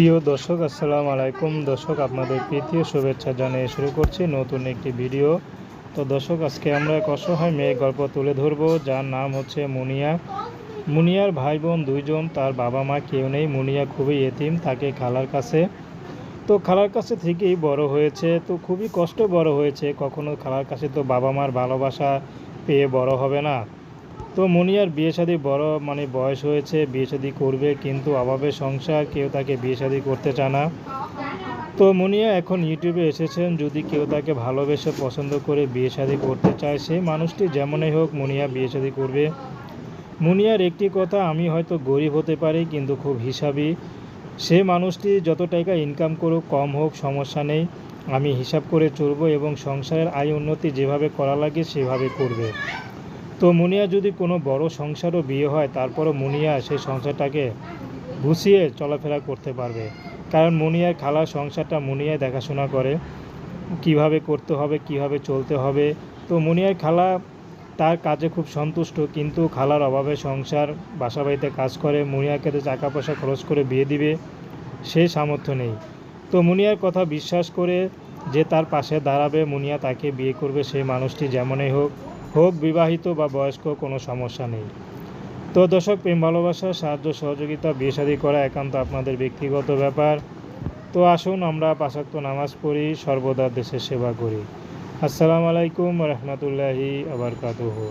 প্রিয় দর্শক, আসসালামু আলাইকুম। দর্শক, আপনাদের প্রীতীয় শুভেচ্ছা জানিয়ে শুরু করছি নতুন একটি ভিডিও। তো দর্শক, আজকে আমরা এক অসহায় মেয়ে গল্প তুলে ধরব। যার নাম হচ্ছে মুনিয়া। মুনিয়ার ভাই বোন দুইজন, তার বাবা মা কেউ নেই। মুনিয়া খুবই এতিম, তাকে খালার কাছে। তো খালার কাছে থেকেই বড় হয়েছে। তো খুবই কষ্ট বড় হয়েছে। কখনো খালার কাছে তো বাবা মার ভালোবাসা পেয়ে বড় হবে না। তো মুনিয়ার বিয়ে শাদী বড় মানে বয়স হয়েছে, বিয়ে শাদী করবে, কিন্তু অভাবে সংসার, কেউ তাকে বিয়ে শাদী করতে চায় না। তো মুনিয়া এখন ইউটিউবে এসেছেন, যদি কেউ তাকে ভালোবেসে পছন্দ করে বিয়ে শাদী করতে চায় সেই মানুষটি যেমনই হোক মুনিয়া বিয়ে শাদী করবে। মুনিয়ার একটি কথা, আমি হয়তো গরিব হতে পারি, কিন্তু খুব হিসাবি। সে মানুষটি যত টাকা ইনকাম করুক, কম হোক, সমস্যা নেই। আমি হিসাব করে চলবো এবং সংসারের আয় উন্নতি যেভাবে করা লাগে, সেভাবে করবে। তো মুনিয়া যদি কোনো বড় সংসারও বিয়ে হয়, তারপরও মুনিয়া সেই সংসারটাকে গুছিয়ে চলাফেরা করতে পারবে। কারণ মুনিয়ার খালার সংসারটা মুনিয়ায় দেখাশোনা করে, কীভাবে করতে হবে, কীভাবে চলতে হবে। তো মুনিয়ার খালা তার কাজে খুব সন্তুষ্ট, কিন্তু খালার অভাবে সংসার বাসা বাড়িতে কাজ করে, মুনিয়াকে তো টাকা পয়সা খরচ করে বিয়ে দিবে, সে সামর্থ্য নেই। তো মুনিয়ার কথা বিশ্বাস করে যে তার পাশে দাঁড়াবে, মুনিয়া তাকে বিয়ে করবে সেই মানুষটি যেমনই হোক। হোক বিবাহিত বা বয়স্ক, কোনো সমস্যা নেই। তো দর্শক, প্রেম, ভালোবাসা, সাহায্য, সহযোগিতা, বিয়ে করা একান্ত আপনাদের ব্যক্তিগত ব্যাপার। তো আসুন আমরা পাশাক্ত নামাজ পড়ি, সর্বদা দেশের সেবা করি। আসসালামু আলাইকুম রহমতুল্লাহি আবরকাতুহু